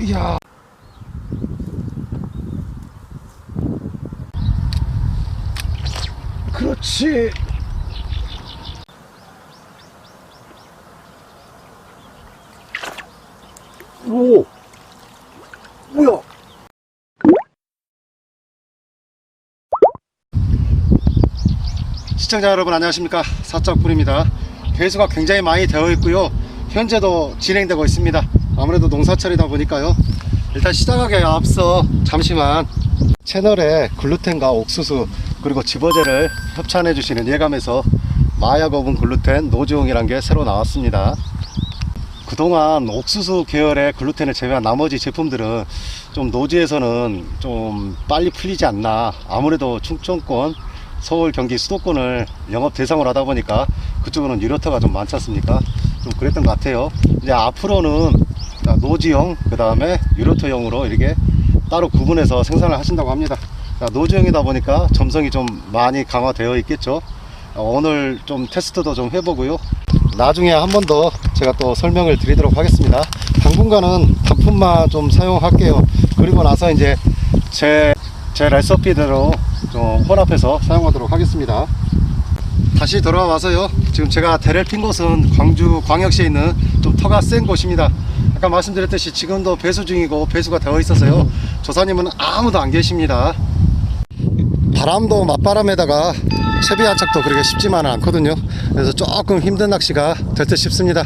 이야. 그렇지. 오. 뭐야? 시청자 여러분 안녕하십니까 사짝불입니다 배수가 굉장히 많이 되어 있고요 현재도 진행되고 있습니다. 아무래도 농사철이다 보니까요. 일단 시작하기 앞서 잠시만 채널에 글루텐과 옥수수 그리고 집어제를 협찬해 주시는 예감에서 마약어분 글루텐 노지용이란 게 새로 나왔습니다. 그동안 옥수수 계열의 글루텐을 제외한 나머지 제품들은 좀 노지에서는 좀 빨리 풀리지 않나. 아무래도 충청권 서울 경기 수도권을 영업 대상으로 하다 보니까 그쪽으로는 유료터가 좀 많지 않습니까 좀 그랬던 것 같아요. 이제 앞으로는 노지형 그 다음에 유료터형으로 이렇게 따로 구분해서 생산을 하신다고 합니다. 노지형이다 보니까 점성이 좀 많이 강화되어 있겠죠. 어, 오늘 좀 테스트도 좀 해보고요. 나중에 한 번 더 제가 또 설명을 드리도록 하겠습니다. 당분간은 단품만 좀 사용할게요. 그리고 나서 이제 제, 제 레시피대로 좀 혼합해서 사용하도록 하겠습니다 다시 돌아와서요. 지금 제가 대를 핀 곳은 광주 광역시에 있는 좀 터가 센 곳입니다. 아까 말씀드렸듯이 지금도 배수 중이고 배수가 되어 있어서요. 조사님은 아무도 안 계십니다. 바람도 맞바람에다가 채비 안착도 그렇게 쉽지만은 않거든요. 그래서 조금 힘든 낚시가 될 듯 싶습니다.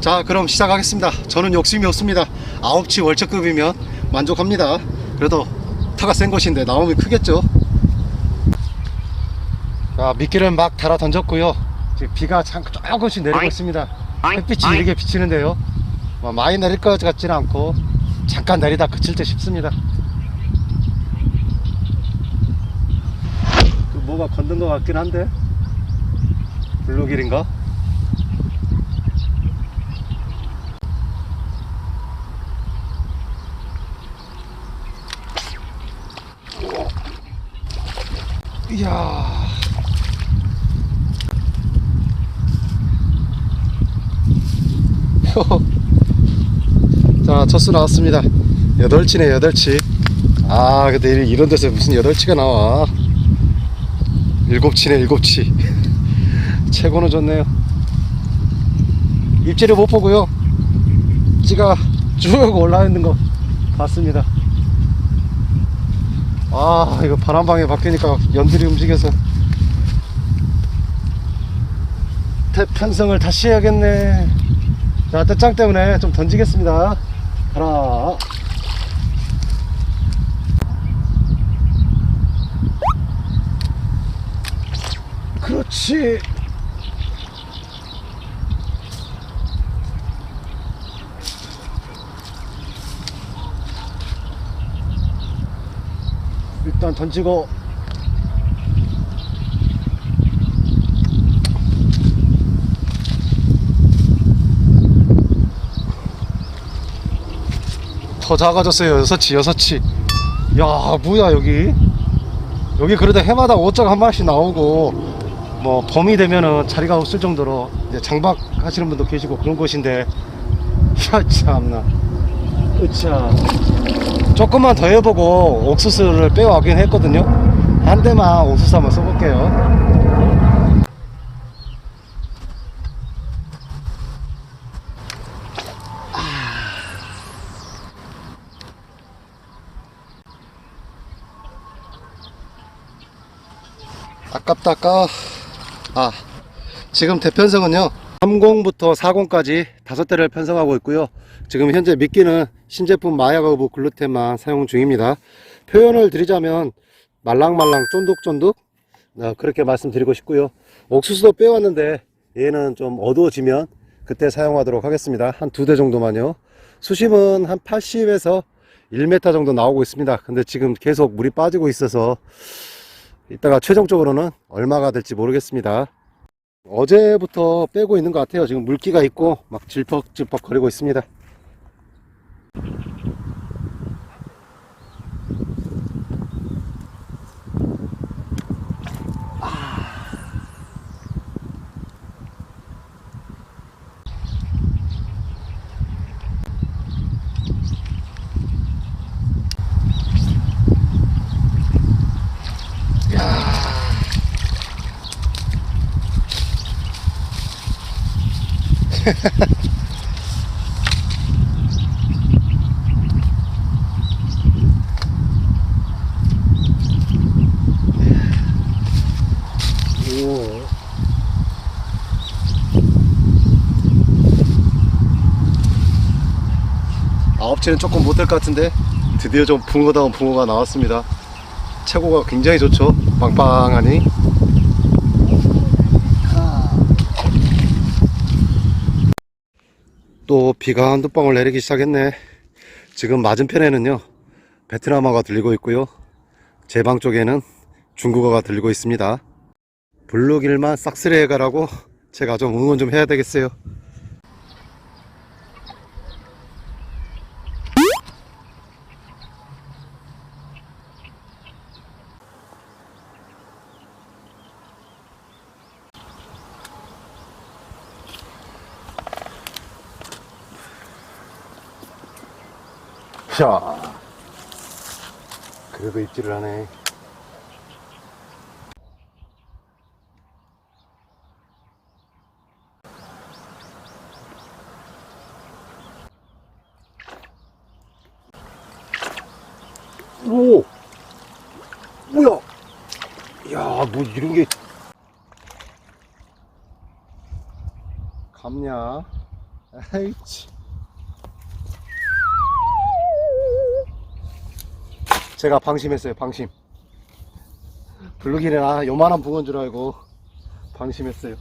자 그럼 시작하겠습니다. 저는 욕심이 없습니다. 9치 월척급이면 만족합니다. 그래도 터가 센 곳인데 나오면 크겠죠 자 미끼를 막 달아 던졌고요. 지금 비가 잠 조금씩 내리고 있습니다. 햇빛이 이렇게 비치는데요. 뭐 많이 내릴 것 같지는 않고 잠깐 내리다 그칠 듯 싶습니다. 그 뭐가 건든 것 같긴 한데? 블루길인가? 이야 자 첫수 나왔습니다. 여덟치네 여덟치. 아 근데 이런 데서 무슨 여덟치가 나와? 일곱치네 일곱치. 최고는 좋네요. 입질을 못 보고요. 찌가 쭉 올라 있는 것 같습니다. 아 이거 바람방에 바뀌니까 연들이 움직여서. 태편성을 다시 해야겠네. 자 떼짱 때문에 좀 던지겠습니다 하나 그렇지. 일단 던지고 더 작아졌어요. 여섯치 여섯치 야 뭐야 여기? 여기 그래도 해마다 5짝 한 마리씩 나오고 뭐 봄이 되면은 자리가 없을 정도로 이제 장박 하시는 분도 계시고 그런 곳인데 야 참나. 으차 조금만 더 해보고 옥수수를 빼와긴 했거든요. 한 대만 옥수수 한번 써볼게요 아깝다 아까. 아 지금 대편성은요? 30부터 40까지 다섯 대를 편성하고 있고요. 지금 현재 미끼는 신제품 마약어부 글루텐만 사용 중입니다. 표현을 드리자면 말랑말랑 쫀득쫀득? 어, 그렇게 말씀드리고 싶고요. 옥수수도 빼왔는데 얘는 좀 어두워지면 그때 사용하도록 하겠습니다. 한 두 대 정도만요. 수심은 한 80에서 1m 정도 나오고 있습니다. 근데 지금 계속 물이 빠지고 있어서 이따가 최종적으로는 얼마가 될지 모르겠습니다. 어제부터 빼고 있는 것 같아요. 지금 물기가 있고 막 질퍽질퍽 거리고 있습니다. 아홉치는 조금 못할 것 같은데 드디어 좀 붕어다운 붕어가 나왔습니다. 체고가 굉장히 좋죠. 빵빵하니. 또 비가 한 두 방울 내리기 시작했네. 지금 맞은편에는요 베트남어가 들리고 있고요. 제 방 쪽에는 중국어가 들리고 있습니다. 블루길만 싹쓸이 해 가라고 제가 좀 응원 좀 해야 되겠어요. 자, 그래도 입질을 하네. 오! 뭐야? 야, 뭐 이런 게. 감냐? 아이치. 제가 방심했어요, 방심. 아, 요만한 붕어인 줄 알고 방심했어요.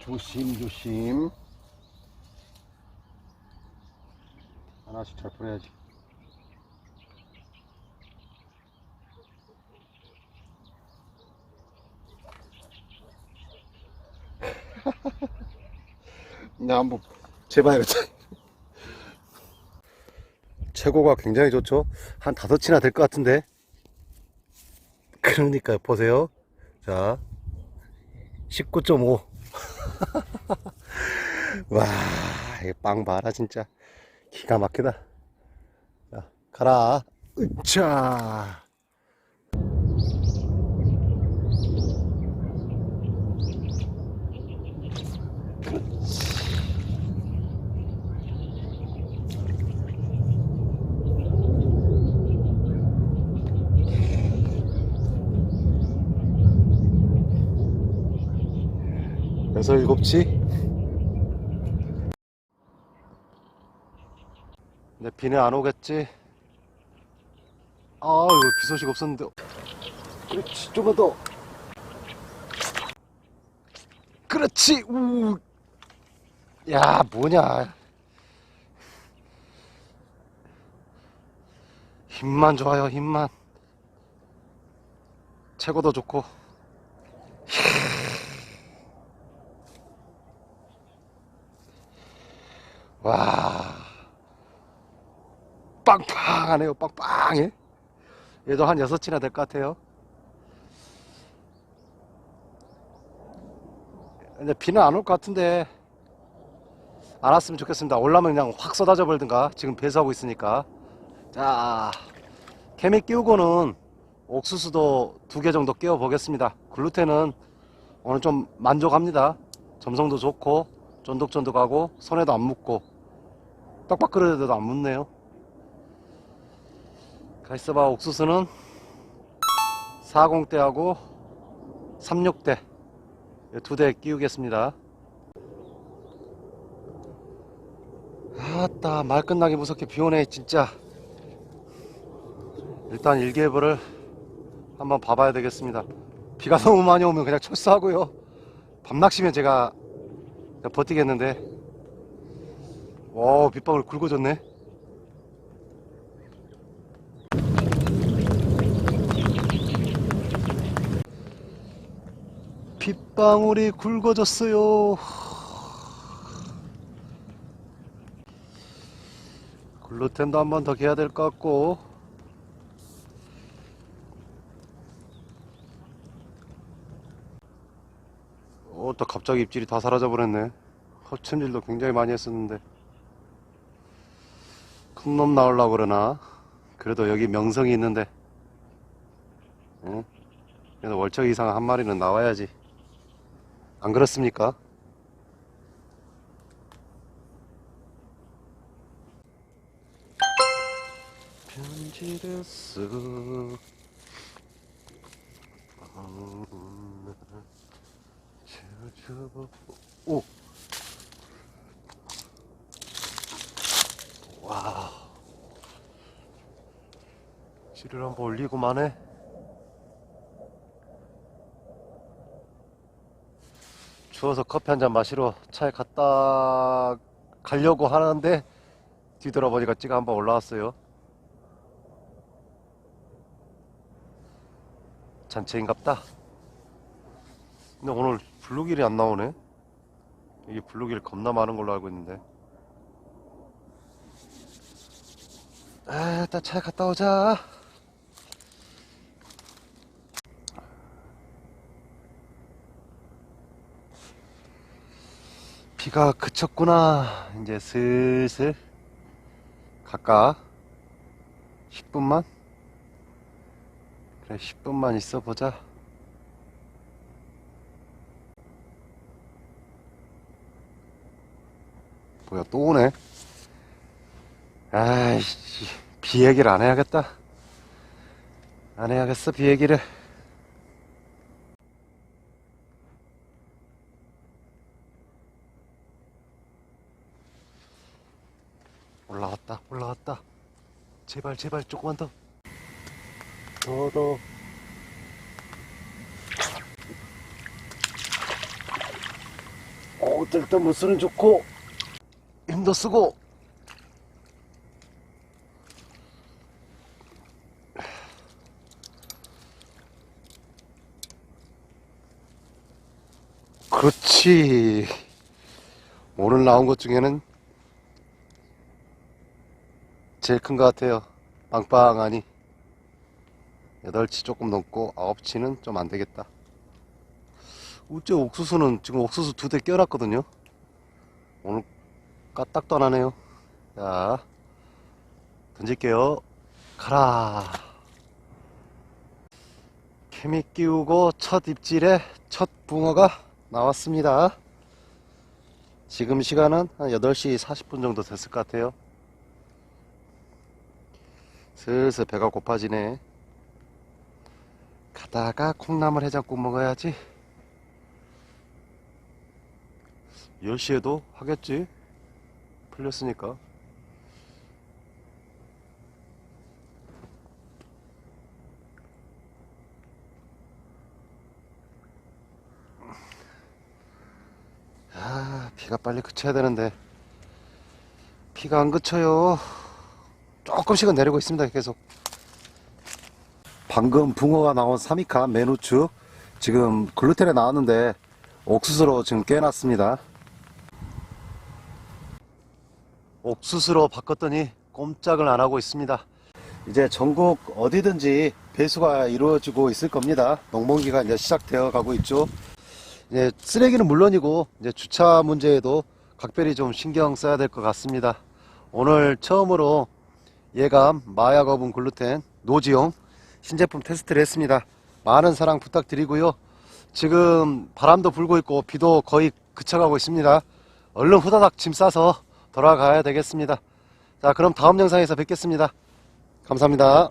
조심, 조심. 하나씩 잘 풀어야지. 나 한번 재봐야겠다. 최고가 굉장히 좋죠. 한 다섯 치나 될 것 같은데. 그러니까 보세요. 자, 19.5. 와, 이빵 봐라 진짜. 기가 막히다. 자, 가라. 으차. 여섯 일곱치. 근데 비는 안 오겠지? 아, 이거 비 소식 없었는데. 그렇지, 조금 더. 그렇지, 우. 야, 뭐냐. 힘만 좋아요, 힘만. 최고도 좋고. 와. 빵빵하네요, 빵빵해. 얘도 한 여섯 치나 될 것 같아요. 근데 비는 안 올 것 같은데, 안 왔으면 좋겠습니다. 올라면 그냥 확 쏟아져 버리든가. 지금 배수하고 있으니까. 자, 케미 끼우고는 옥수수도 두 개 정도 끼워 보겠습니다. 글루텐은 오늘 좀 만족합니다. 점성도 좋고, 쫀득쫀득하고, 손에도 안 묻고, 떡밥 그릇에도 안 묻네요. 가있어봐 옥수수는 40대하고 36대 두 대 끼우겠습니다. 아따 말 끝나기 무섭게 비오네 진짜. 일단 일개벌을 한번 봐봐야 되겠습니다. 비가 너무 많이 오면 그냥 철수하고요. 밤낚시면 제가 버티겠는데. 와 빗방울 굵어졌네. 빗방울이 굵어졌어요. 글루텐도 한 번 더 개야 될 것 같고. 어, 또 갑자기 입질이 다 사라져 버렸네. 허천질도 굉장히 많이 했었는데. 큰 놈 나오려고 그러나. 그래도 여기 명성이 있는데. 응? 그래도 월척 이상 한 마리는 나와야지. 안 그렇습니까? 편지를 쓰 오! 와 씨를 한번 올리고만 해. 추워서 커피 한 잔 마시러 차에 갔다 가려고 하는데 뒤돌아보니까 찌가 한번 올라왔어요. 잔체인갑다. 근데 오늘 블루길이 안 나오네. 이게 블루길 겁나 많은 걸로 알고 있는데. 아 일단 차에 갔다 오자 비가 그쳤구나. 이제 슬슬. 갈까. 10분만? 그래 10분만 있어 보자. 뭐야 또 오네? 아이씨 비 얘기를 안 해야겠다. 안 해야겠어 비 얘기를 올라왔다 올라왔다 제발 제발 조금만 더. 더 더. 오 일단 무술은 좋고. 힘도 쓰고. 그렇지. 오늘 나온 것 중에는 제일 큰 것 같아요. 빵빵하니. 8치 조금 넘고 9치는 좀 안되겠다. 우째 옥수수는 지금 옥수수 두 대 껴놨거든요. 오늘 까딱도 안 하네요. 자 던질게요. 가라. 케미 끼우고 첫 입질에 첫 붕어가 나왔습니다. 지금 시간은 한 8시 40분 정도 됐을 것 같아요 슬슬 배가 고파지네. 가다가 콩나물 해장국 먹어야지. 10시에도 하겠지? 풀렸으니까. 아 비가 빨리 그쳐야 되는데. 비가 안 그쳐요 조금씩은 내리고 있습니다 계속. 방금 붕어가 나온 사미카 메누츠 지금 글루텐에 나왔는데 옥수수로 지금 깨놨습니다. 옥수수로 바꿨더니 꼼짝을 안 하고 있습니다. 이제 전국 어디든지 배수가 이루어지고 있을 겁니다. 농번기가 이제 시작되어 가고 있죠. 이제 쓰레기는 물론이고 이제 주차 문제에도 각별히 좀 신경 써야 될 것 같습니다. 오늘 처음으로 예감 마약 어분 글루텐 노지용 신제품 테스트를 했습니다. 많은 사랑 부탁드리고요. 지금 바람도 불고 있고 비도 거의 그쳐가고 있습니다. 얼른 후다닥 짐 싸서 돌아가야 되겠습니다. 자, 그럼 다음 영상에서 뵙겠습니다. 감사합니다.